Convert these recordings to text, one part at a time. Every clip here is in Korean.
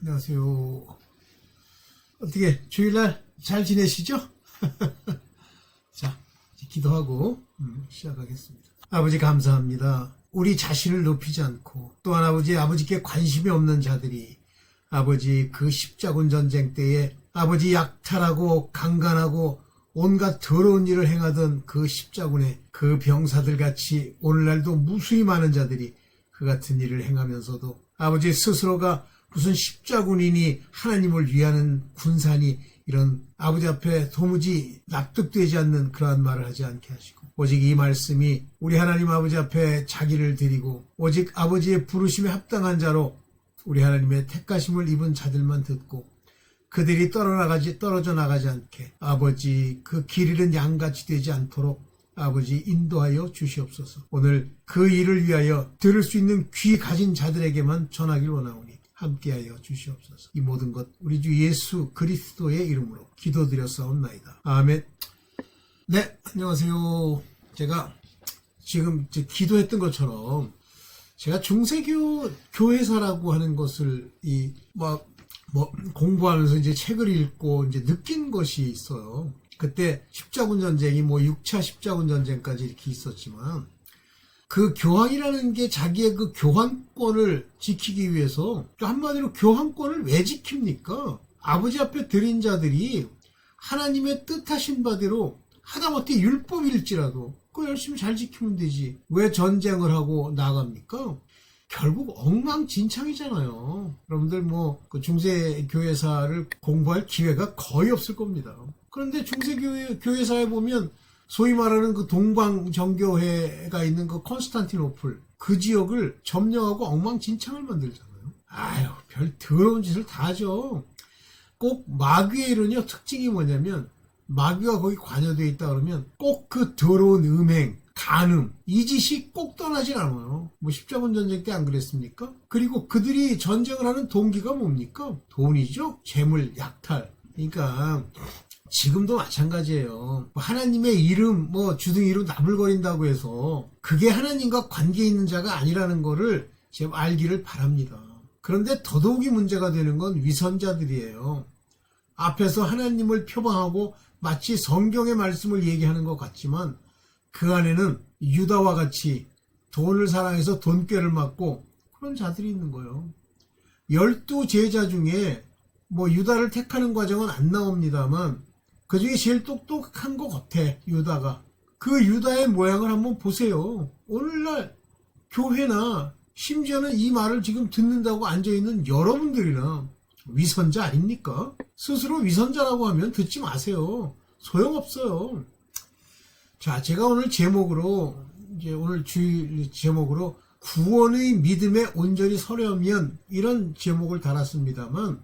안녕하세요. 어떻게 주일날 잘 지내시죠? 자, 기도하고 음, 시작하겠습니다. 아버지 감사합니다. 우리 자신을 높이지 않고 또한 아버지 아버지께 관심이 없는 자들이 아버지 그 십자군 전쟁 때에 아버지 약탈하고 강간하고 온갖 더러운 일을 행하던 그 십자군의 그 병사들 같이 오늘날도 무수히 많은 자들이 그 같은 일을 행하면서도 아버지 스스로가 무슨 십자군이니 하나님을 위하는 군산이 이런 아버지 앞에 도무지 납득되지 않는 그러한 말을 하지 않게 하시고 오직 이 말씀이 우리 하나님 아버지 앞에 자기를 드리고 오직 아버지의 부르심에 합당한 자로 우리 하나님의 택가심을 입은 자들만 듣고 그들이 떨어나가지 떨어져 나가지 않게 아버지 그 길 잃은 양같이 되지 않도록 아버지 인도하여 주시옵소서. 오늘 그 일을 위하여 들을 수 있는 귀 가진 자들에게만 전하길 원하오니 함께하여 주시옵소서. 이 모든 것 우리 주 예수 그리스도의 이름으로 기도드렸사옵나이다. 아멘. 네, 안녕하세요. 제가 지금 이제 기도했던 것처럼 제가 중세교 교회사라고 하는 것을 이막 뭐 공부하면서 이제 책을 읽고 이제 느낀 것이 있어요. 그때 십자군 전쟁이 뭐 6차 십자군 전쟁까지 이렇게 있었지만 그 교황이라는 게 자기의 그 교환권을 지키기 위해서 또 한마디로 교환권을 왜 지킵니까? 아버지 앞에 드린 자들이 하나님의 뜻하신 바대로 하다못해 율법일지라도 그 열심히 잘 지키면 되지. 왜 전쟁을 하고 나갑니까? 결국 엉망진창이잖아요. 여러분들 뭐 그 중세 교회사를 공부할 기회가 거의 없을 겁니다. 그런데 중세 교회 교회사에 보면 소위 말하는 그 동방 정교회가 있는 그 콘스탄티노플 그 지역을 점령하고 엉망진창을 만들잖아요. 아유, 별 더러운 짓을 다 하죠. 꼭 마귀의 이론이요 특징이 뭐냐면 마귀가 거기 관여되어 있다 그러면 꼭 그 더러운 음행, 간음 이 짓이 꼭 떠나질 않아요. 뭐 십자군 전쟁 때 안 그랬습니까? 그리고 그들이 전쟁을 하는 동기가 뭡니까? 돈이죠. 재물, 약탈. 그러니까 지금도 마찬가지예요. 뭐 하나님의 이름 뭐 주둥이로 나불거린다고 해서 그게 하나님과 관계 있는 자가 아니라는 거를 제가 알기를 바랍니다. 그런데 더더욱이 문제가 되는 건 위선자들이에요. 앞에서 하나님을 표방하고 마치 성경의 말씀을 얘기하는 것 같지만 그 안에는 유다와 같이 돈을 사랑해서 돈꾀를 맞고 그런 자들이 있는 거예요. 열두 제자 중에 뭐 유다를 택하는 과정은 안 나옵니다만 그 중에 제일 똑똑한 것 같아 유다가 그 유다의 모양을 한번 보세요. 오늘날 교회나 심지어는 이 말을 지금 듣는다고 앉아있는 여러분들이나 위선자 아닙니까? 스스로 위선자라고 하면 듣지 마세요. 소용없어요. 자, 제가 오늘 제목으로, 이제 오늘 주일 제목으로 구원의 믿음에 온전히 서려면 이런 제목을 달았습니다만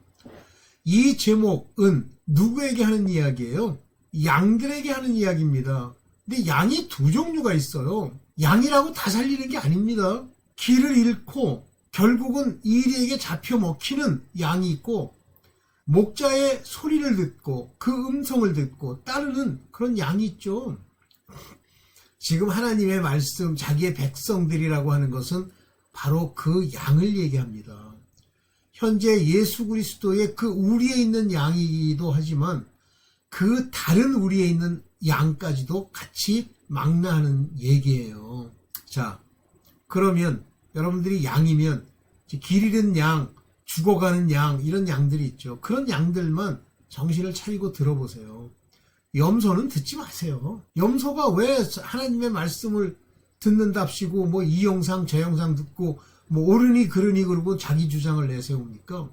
이 제목은 누구에게 하는 이야기예요? 양들에게 하는 이야기입니다. 근데 양이 두 종류가 있어요. 양이라고 다 살리는 게 아닙니다. 길을 잃고 결국은 이리에게 잡혀 먹히는 양이 있고 목자의 소리를 듣고 그 음성을 듣고 따르는 그런 양이 있죠. 지금 하나님의 말씀, 자기의 백성들이라고 하는 것은 바로 그 양을 얘기합니다. 현재 예수 그리스도의 그 우리에 있는 양이기도 하지만 그 다른 우리에 있는 양까지도 같이 망라하는 얘기예요. 자, 그러면 여러분들이 양이면 길 잃은 양, 죽어가는 양 이런 양들이 있죠. 그런 양들만 정신을 차리고 들어보세요. 염소는 듣지 마세요. 염소가 왜 하나님의 말씀을 듣는답시고 뭐 이 영상 저 영상 듣고 뭐 옳으니 그르니 그러고 자기 주장을 내세웁니까?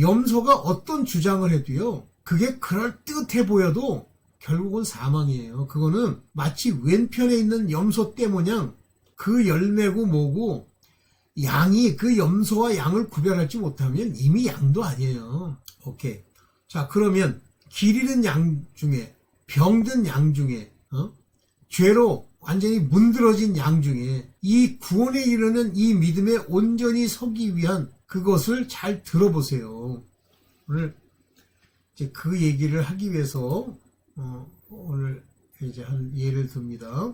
염소가 어떤 주장을 해도요. 그게 그럴 듯해 보여도 결국은 사망이에요. 그거는 마치 왼편에 있는 염소 떼 모양 그 열매고 뭐고 양이 그 염소와 양을 구별하지 못하면 이미 양도 아니에요. 오케이. 자, 그러면 길 잃은 양 중에 병든 양 중에 어? 죄로 완전히 문드러진 양 중에 이 구원에 이르는 이 믿음에 온전히 서기 위한 그것을 잘 들어보세요. 오늘 이제 그 얘기를 하기 위해서 어, 오늘 이제 한 예를 듭니다.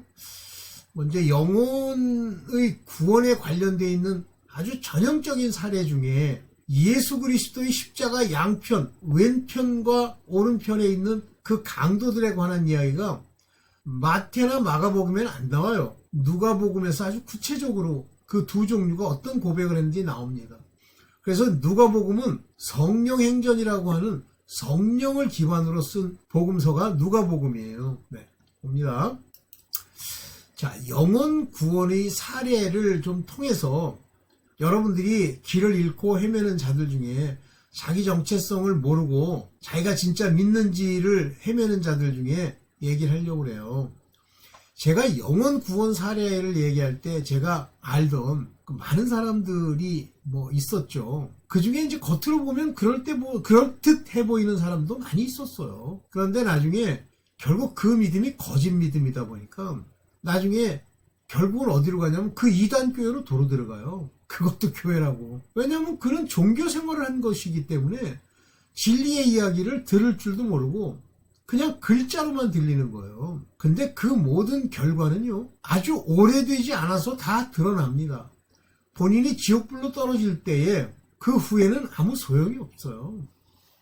먼저 영혼의 구원에 관련되어 있는 아주 전형적인 사례 중에 예수 그리스도의 십자가 양편, 왼편과 오른편에 있는 그 강도들에 관한 이야기가 마태나 마가복음에는 안 나와요. 누가복음에서 아주 구체적으로 그 두 종류가 어떤 고백을 했는지 나옵니다. 그래서 누가복음은 성령 행전이라고 하는 성령을 기반으로 쓴 복음서가 누가복음이에요. 네, 봅니다. 자, 영혼 구원의 사례를 좀 통해서 여러분들이 길을 잃고 헤매는 자들 중에 자기 정체성을 모르고 자기가 진짜 믿는지를 헤매는 자들 중에 얘기를 하려고 그래요. 제가 영혼 구원 사례를 얘기할 때 제가 알던 그 많은 사람들이 뭐 있었죠. 그 중에 이제 겉으로 보면 그럴 때 뭐, 그럴듯 해 보이는 사람도 많이 있었어요. 그런데 나중에 결국 그 믿음이 거짓 믿음이다 보니까 나중에 결국은 어디로 가냐면 그 이단 교회로 도로 들어가요. 그것도 교회라고. 왜냐하면 그는 종교 생활을 한 것이기 때문에 진리의 이야기를 들을 줄도 모르고 그냥 글자로만 들리는 거예요. 근데 그 모든 결과는요, 아주 오래되지 않아서 다 드러납니다. 본인이 지옥불로 떨어질 때에 그 후에는 아무 소용이 없어요.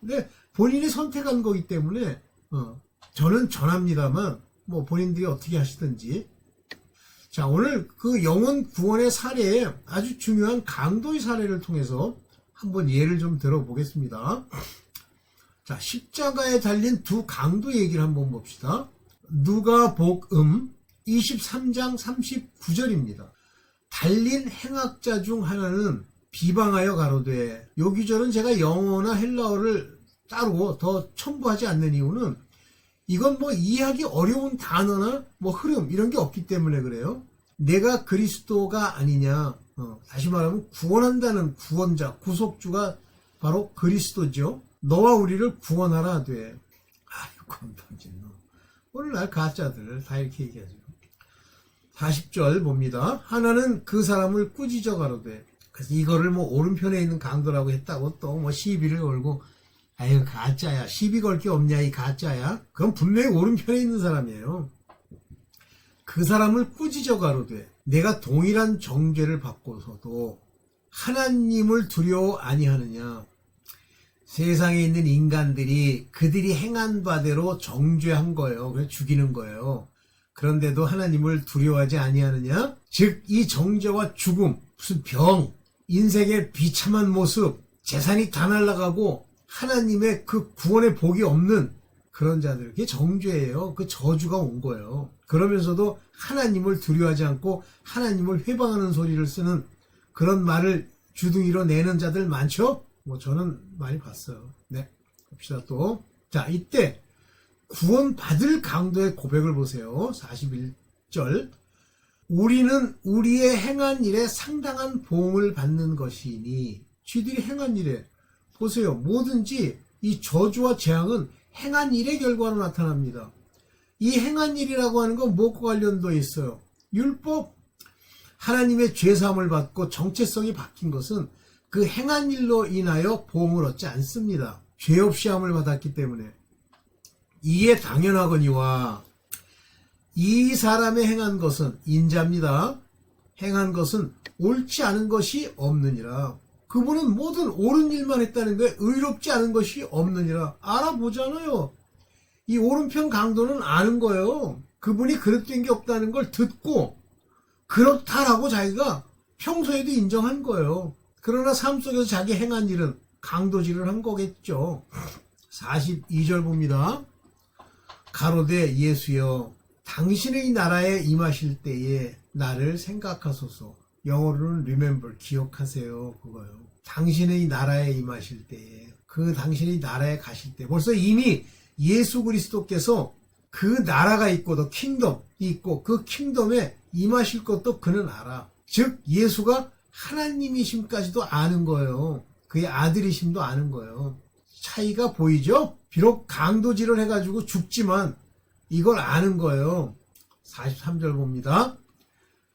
근데 본인이 선택한 거기 때문에, 어, 저는 전합니다만, 뭐 본인들이 어떻게 하시든지. 자, 오늘 그 영혼 구원의 사례에 아주 중요한 강도의 사례를 통해서 한번 예를 좀 들어보겠습니다. 자, 십자가에 달린 두 강도 얘기를 한번 봅시다. 누가 복음 23장 39절입니다. 달린 행악자 중 하나는 비방하여 가로되 요 기절은 제가 영어나 헬라어를 따로 더 첨부하지 않는 이유는 이건 뭐 이해하기 어려운 단어나 뭐 흐름 이런 게 없기 때문에 그래요. 내가 그리스도가 아니냐. 어, 다시 말하면 구원한다는 구원자, 구속주가 바로 그리스도죠. 너와 우리를 구원하라 돼. 아유, 건방진 놈. 오늘날 가짜들 다 이렇게 얘기하죠. 40절 봅니다. 하나는 그 사람을 꾸짖어 가로되. 그래서 이거를 뭐 오른편에 있는 강도라고 했다고 또 뭐 시비를 걸고 아유 가짜야 시비 걸 게 없냐 이 가짜야 그건 분명히 오른편에 있는 사람이에요 그 사람을 꾸짖어 가로되 내가 동일한 정죄를 받고서도 하나님을 두려워 아니하느냐 세상에 있는 인간들이 그들이 행한 바대로 정죄한 거예요. 그래서 죽이는 거예요. 그런데도 하나님을 두려워하지 아니하느냐? 즉 이 정죄와 죽음, 무슨 병, 인생의 비참한 모습, 재산이 다 날아가고 하나님의 그 구원의 복이 없는 그런 자들, 그게 정죄예요. 그 저주가 온 거예요. 그러면서도 하나님을 두려워하지 않고 하나님을 회방하는 소리를 쓰는 그런 말을 주둥이로 내는 자들 많죠? 뭐 저는 많이 봤어요. 네. 봅시다 또. 자, 이때 구원받을 강도의 고백을 보세요. 41절. 우리는 우리의 행한 일에 상당한 보응을 받는 것이니 쥐들이 행한 일에 보세요. 뭐든지 이 저주와 재앙은 행한 일의 결과로 나타납니다. 이 행한 일이라고 하는 건 무엇과 관련돼 있어요? 율법 하나님의 죄사함을 받고 정체성이 바뀐 것은 그 행한 일로 인하여 보험을 얻지 않습니다. 죄 없이 함을 받았기 때문에 이에 당연하거니와 이 사람의 행한 것은 인자입니다. 행한 것은 옳지 않은 것이 없느니라. 그분은 모든 옳은 일만 했다는 거에 의롭지 않은 것이 없느니라. 알아보잖아요. 이 오른편 강도는 아는 거예요. 그분이 그릇된 게 없다는 걸 듣고 그렇다라고 자기가 평소에도 인정한 거예요. 그러나 삶 속에서 자기 행한 일은 강도질을 한 거겠죠. 42절 봅니다. 가로되 예수여 당신의 나라에 임하실 때에 나를 생각하소서. 영어로는 remember 기억하세요 그거요. 당신의 나라에 임하실 때에 그 당신의 나라에 가실 때 벌써 이미 예수 그리스도께서 그 나라가 있고 더 킹덤이 있고 그 킹덤에 임하실 것도 그는 알아. 즉 예수가 하나님이심까지도 아는 거예요. 그의 아들이심도 아는 거예요. 차이가 보이죠? 비록 강도질을 해가지고 죽지만 이걸 아는 거예요. 43절 봅니다.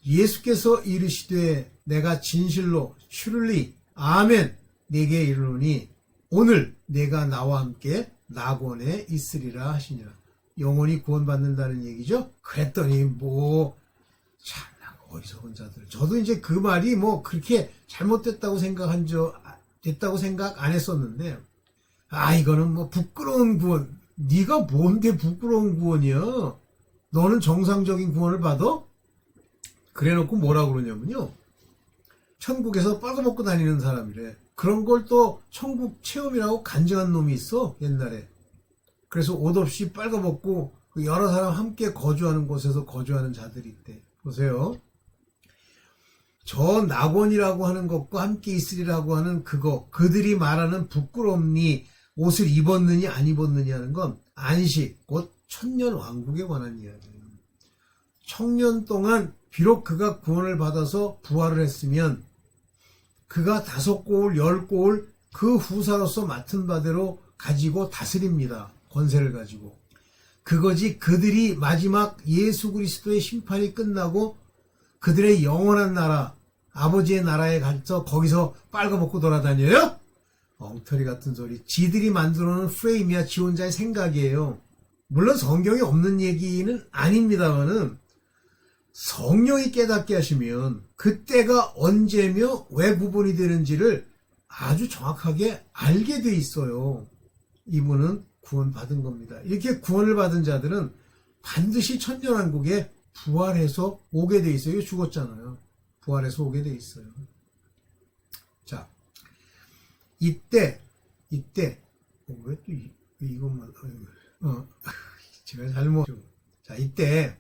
예수께서 이르시되 내가 진실로 슈를리 아멘 내게 이르노니 오늘 내가 나와 함께 낙원에 있으리라 하시니라. 영원히 구원받는다는 얘기죠? 그랬더니 뭐 참나 어리석은 자들. 저도 이제 그 말이 뭐 그렇게 잘못됐다고 생각한 적 됐다고 생각 안 했었는데 아 이거는 뭐 부끄러운 구원. 네가 뭔데 부끄러운 구원이야 너는 정상적인 구원을 받아? 그래놓고 뭐라 그러냐면요. 천국에서 빨아먹고 다니는 사람이래. 그런 걸 또 천국 체험이라고 간증한 놈이 있어 옛날에. 그래서 옷 없이 빨아먹고 그 여러 사람 함께 거주하는 곳에서 거주하는 자들이 있대. 보세요 저 낙원이라고 하는 것과 함께 있으리라고 하는 그거 그들이 말하는 부끄럽니 옷을 입었느냐 안 입었느냐 하는 건 안식 곧 천년 왕국에 관한 이야기예요. 청년 동안 비록 그가 구원을 받아서 부활을 했으면 그가 다섯 고울 열 고울 그 후사로서 맡은 바대로 가지고 다스립니다. 권세를 가지고 그거지 그들이 마지막 예수 그리스도의 심판이 끝나고 그들의 영원한 나라 아버지의 나라에 가서 거기서 빨가벗고 돌아다녀요? 엉터리 같은 소리. 지들이 만들어 놓은 프레임이야 지 혼자의 생각이에요. 물론 성경에 없는 얘기는 아닙니다만은 성령이 깨닫게 하시면 그때가 언제며 왜 구분이 되는지를 아주 정확하게 알게 돼 있어요. 이분은 구원 받은 겁니다. 이렇게 구원을 받은 자들은 반드시 천년왕국에 부활해서 오게 돼 있어요. 죽었잖아요. 부활해서 오게 돼 있어요. 자, 이때, 이때, 어, 왜또 이것만, 어, 제가 잘못, 자, 이때,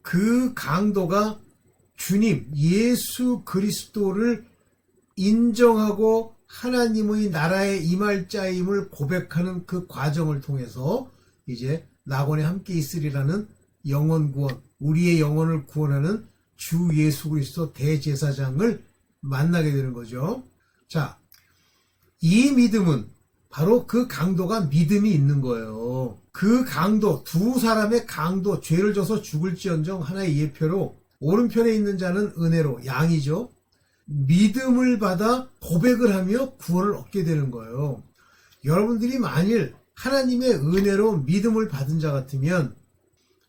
그 강도가 주님, 예수 그리스도를 인정하고 하나님의 나라에 임할 자임을 고백하는 그 과정을 통해서 이제 낙원에 함께 있으리라는 영원 구원, 우리의 영혼을 구원하는 주 예수 그리스도 대제사장을 만나게 되는 거죠. 자, 이 믿음은 바로 그 강도가 믿음이 있는 거예요. 그 강도, 두 사람의 강도, 죄를 져서 죽을지언정 하나의 예표로 오른편에 있는 자는 은혜로, 양이죠. 믿음을 받아 고백을 하며 구원을 얻게 되는 거예요. 여러분들이 만일 하나님의 은혜로 믿음을 받은 자 같으면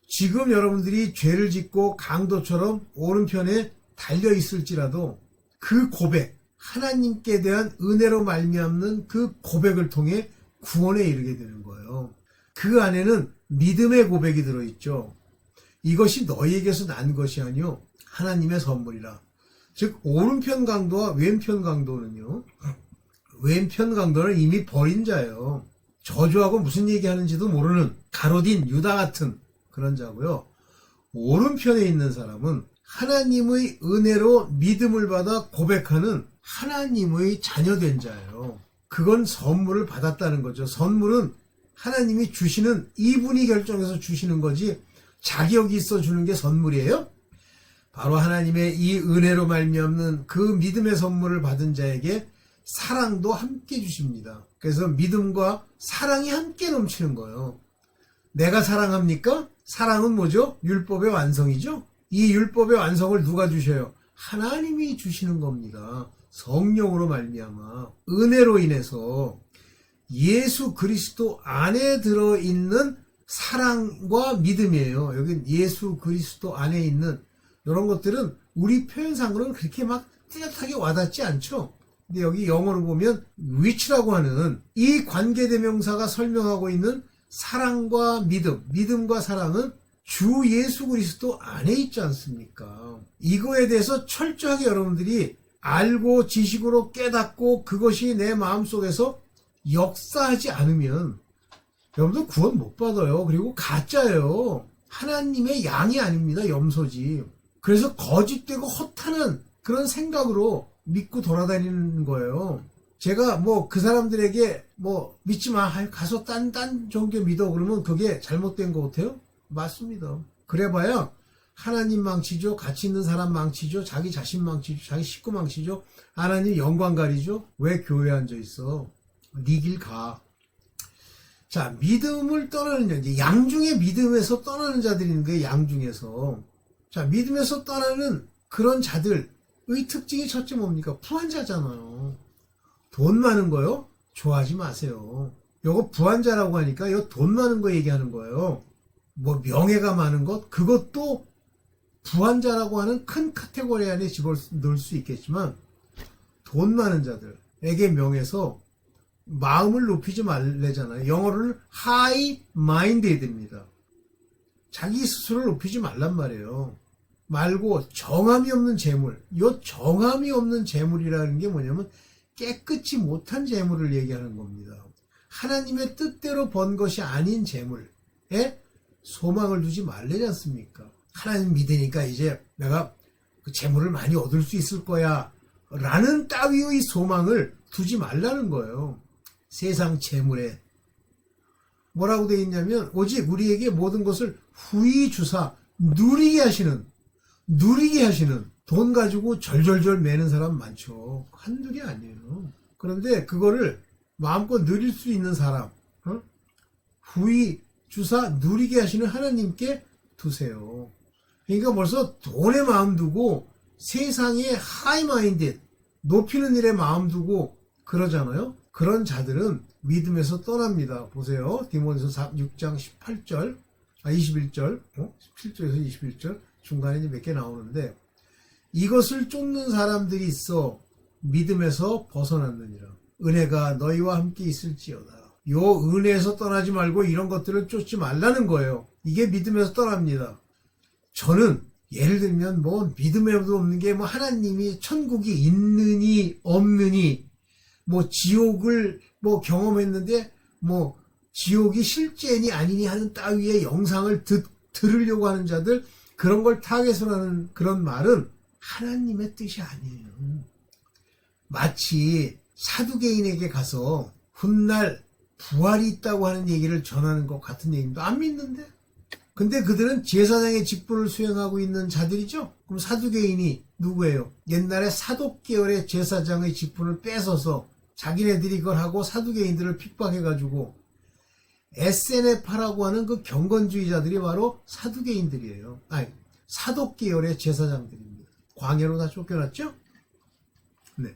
지금 여러분들이 죄를 짓고 강도처럼 오른편에 달려 있을지라도 그 고백, 하나님께 대한 은혜로 말미암는 그 고백을 통해 구원에 이르게 되는 거예요. 그 안에는 믿음의 고백이 들어있죠. 이것이 너희에게서 난 것이 아니요 하나님의 선물이라. 즉 오른편 강도와 왼편 강도는요. 왼편 강도는 이미 버린 자예요. 저주하고 무슨 얘기하는지도 모르는 가로딘 유다 같은 그런 자고요. 오른편에 있는 사람은 하나님의 은혜로 믿음을 받아 고백하는 하나님의 자녀된 자예요. 그건 선물을 받았다는 거죠. 선물은 하나님이 주시는 이분이 결정해서 주시는 거지 자격이 있어 주는 게 선물이에요? 바로 하나님의 이 은혜로 말미암는 그 믿음의 선물을 받은 자에게 사랑도 함께 주십니다. 그래서 믿음과 사랑이 함께 넘치는 거예요. 내가 사랑합니까? 사랑은 뭐죠? 율법의 완성이죠? 이 율법의 완성을 누가 주셔요? 하나님이 주시는 겁니다. 성령으로 말미암아 은혜로 인해서 예수 그리스도 안에 들어 있는 사랑과 믿음이에요. 여기 예수 그리스도 안에 있는 이런 것들은 우리 표현상으로는 그렇게 막 뚜렷하게 와닿지 않죠. 근데 여기 영어로 보면 which라고 하는 이 관계대명사가 설명하고 있는 사랑과 믿음, 믿음과 사랑은 주 예수 그리스도 안에 있지 않습니까? 이거에 대해서 철저하게 여러분들이 알고 지식으로 깨닫고 그것이 내 마음속에서 역사하지 않으면 여러분들 구원 못 받아요. 그리고 가짜예요. 하나님의 양이 아닙니다. 염소지. 그래서 거짓되고 허탄한 그런 생각으로 믿고 돌아다니는 거예요. 제가 뭐 그 사람들에게 뭐 믿지 마. 가서 딴, 딴 종교 믿어. 그러면 그게 잘못된 것 같아요? 맞습니다. 그래봐야 하나님 망치죠. 같이 있는 사람 망치죠. 자기 자신 망치죠. 자기 식구 망치죠. 하나님 영광 가리죠. 왜 교회에 앉아 있어? 네 길 가. 자, 믿음을 떠나는 자, 양중의 믿음에서 떠나는 자들이 있는 거예요. 양중에서. 자, 믿음에서 떠나는 그런 자들의 특징이 첫째 뭡니까? 부한자잖아요. 돈 많은 거요? 좋아하지 마세요. 요거 부한자라고 하니까 요 돈 많은 거 얘기하는 거예요. 뭐 명예가 많은 것? 그것도 부한자라고 하는 큰 카테고리 안에 집어넣을 수 있겠지만 돈 많은 자들에게 명해서 마음을 높이지 말래잖아요. 영어를 high minded입니다. 자기 스스로를 높이지 말란 말이에요. 말고 정함이 없는 재물. 요 정함이 없는 재물이라는 게 뭐냐면 깨끗이 못한 재물을 얘기하는 겁니다. 하나님의 뜻대로 번 것이 아닌 재물에 소망을 두지 말래지 않습니까? 하나님 믿으니까 이제 내가 그 재물을 많이 얻을 수 있을 거야. 라는 따위의 소망을 두지 말라는 거예요. 세상 재물에. 뭐라고 되어 있냐면, 오직 우리에게 모든 것을 후히 주사, 누리게 하시는, 누리게 하시는, 돈 가지고 절절절 매는 사람 많죠. 한둘이 아니에요. 그런데 그거를 마음껏 누릴 수 있는 사람, 어? 후히 주사 누리게 하시는 하나님께 두세요. 그러니까 벌써 돈에 마음 두고 세상에 하이마인드 높이는 일에 마음 두고 그러잖아요. 그런 자들은 믿음에서 떠납니다. 보세요. 디모데서 6장 18절, 아 21절, 어? 17절에서 21절 중간에 몇 개 나오는데 이것을 쫓는 사람들이 있어 믿음에서 벗어났느니라. 은혜가 너희와 함께 있을지어다. 요 은혜에서 떠나지 말고 이런 것들을 쫓지 말라는 거예요. 이게 믿음에서 떠납니다. 저는 예를 들면 뭐 믿음에도 없는 게 뭐 하나님이 천국이 있느니 없느니 뭐 지옥을 뭐 경험했는데 뭐 지옥이 실제니 아니니 하는 따위의 영상을 듣, 들으려고 하는 자들 그런 걸 타겟으로 하는 그런 말은 하나님의 뜻이 아니에요. 마치 사두개인에게 가서 훗날 부활이 있다고 하는 얘기를 전하는 것 같은 얘기입니다. 안 믿는데? 근데 그들은 제사장의 직분을 수행하고 있는 자들이죠? 그럼 사두개인이 누구예요? 옛날에 사독계열의 제사장의 직분을 뺏어서 자기네들이 그걸 하고 사두개인들을 핍박해가지고 SNF라고 하는 그 경건주의자들이 바로 사두개인들이에요. 아니, 사독계열의 제사장들입니다. 광해로 다 쫓겨났죠? 네.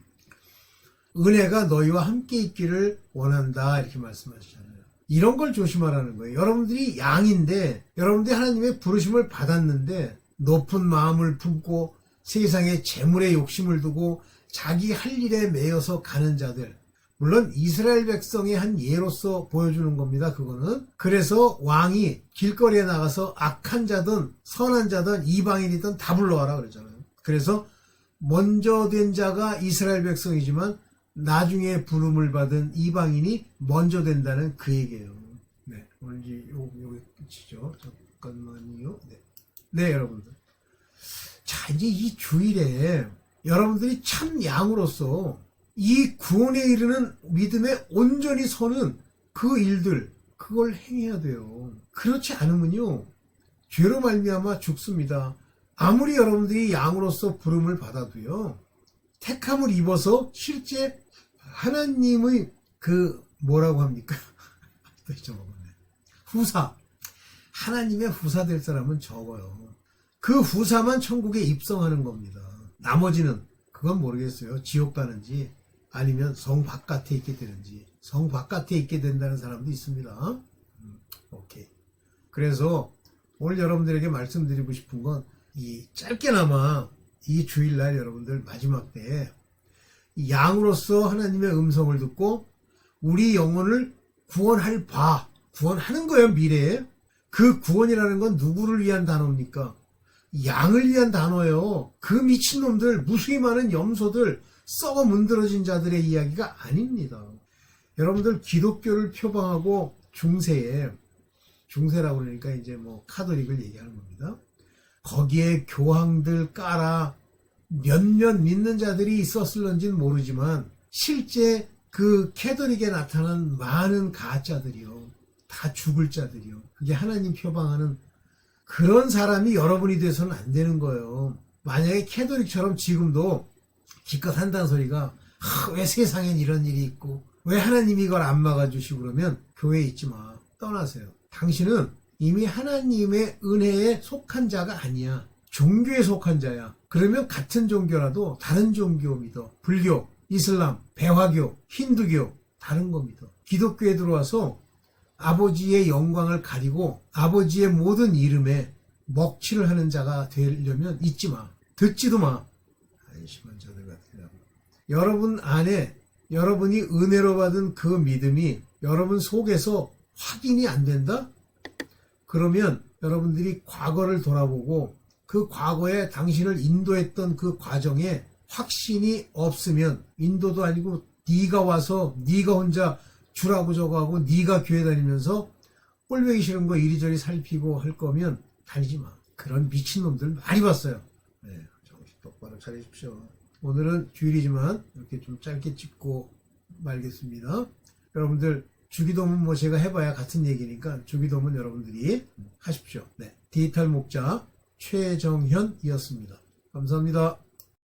은혜가 너희와 함께 있기를 원한다. 이렇게 말씀하시잖아요. 이런 걸 조심하라는 거예요. 여러분들이 양인데, 여러분들이 하나님의 부르심을 받았는데, 높은 마음을 품고 세상에 재물에 욕심을 두고 자기 할 일에 매여서 가는 자들. 물론 이스라엘 백성의 한 예로서 보여주는 겁니다. 그거는. 그래서 왕이 길거리에 나가서 악한 자든 선한 자든 이방인이든 다 불러와라 그러잖아요. 그래서 먼저 된 자가 이스라엘 백성이지만 나중에 부름을 받은 이방인이 먼저 된다는 그 얘기예요. 네, 오늘 이제 끝이죠. 잠깐만요. 네. 네, 여러분들. 자, 이제 이 주일에 여러분들이 참 양으로서 이 구원에 이르는 믿음에 온전히 서는 그 일들, 그걸 행해야 돼요. 그렇지 않으면요, 죄로 말미암아 죽습니다. 아무리 여러분들이 양으로서 부름을 받아도요, 택함을 입어서 실제 하나님의 그 뭐라고 합니까? 후사. 하나님의 후사 될 사람은 적어요. 그 후사만 천국에 입성하는 겁니다. 나머지는 그건 모르겠어요. 지옥 가는지 아니면 성 바깥에 있게 되는지 성 바깥에 있게 된다는 사람도 있습니다. 음, 오케이. 그래서 오늘 여러분들에게 말씀드리고 싶은 건 이 짧게나마 이 주일날 여러분들 마지막 때에 양으로서 하나님의 음성을 듣고 우리 영혼을 구원할 바, 구원하는 거예요, 미래에. 그 구원이라는 건 누구를 위한 단어입니까? 양을 위한 단어예요. 그 미친놈들, 무수히 많은 염소들, 썩어 문드러진 자들의 이야기가 아닙니다. 여러분들 기독교를 표방하고 중세에, 중세라고 그러니까 이제 뭐 카톨릭을 얘기하는 겁니다. 거기에 교황들 깔아 몇몇 믿는 자들이 있었을런지는 모르지만 실제 그 캐더릭에 나타난 많은 가짜들이요. 다 죽을 자들이요. 그게 하나님 표방하는 그런 사람이 여러분이 돼서는 안 되는 거예요. 만약에 캐더릭처럼 지금도 기껏 한다는 소리가 하, 왜 세상엔 이런 일이 있고 왜 하나님이 이걸 안 막아주시고 그러면 교회에 있지 마. 떠나세요. 당신은 이미 하나님의 은혜에 속한 자가 아니야. 종교에 속한 자야. 그러면 같은 종교라도 다른 종교 믿어. 불교, 이슬람, 배화교, 힌두교 다른 거 믿어. 기독교에 들어와서 아버지의 영광을 가리고 아버지의 모든 이름에 먹칠을 하는 자가 되려면 잊지 마. 듣지도 마. 안심한 자들 같으라고. 여러분 안에 여러분이 은혜로 받은 그 믿음이 여러분 속에서 확인이 안 된다? 그러면 여러분들이 과거를 돌아보고 그 과거에 당신을 인도했던 그 과정에 확신이 없으면 인도도 아니고 네가 와서 네가 혼자 주라고 저거 하고 네가 교회 다니면서 꼴보기 싫은 거 이리저리 살피고 할 거면 다니지 마. 그런 미친놈들 많이 봤어요. 네, 정신 똑바로 차리십시오. 오늘은 주일이지만 이렇게 좀 짧게 찍고 말겠습니다. 여러분들 주기도문 뭐 제가 해봐야 같은 얘기니까 주기도문 여러분들이 하십시오. 네, 디지털 목자 최정현이었습니다. 감사합니다.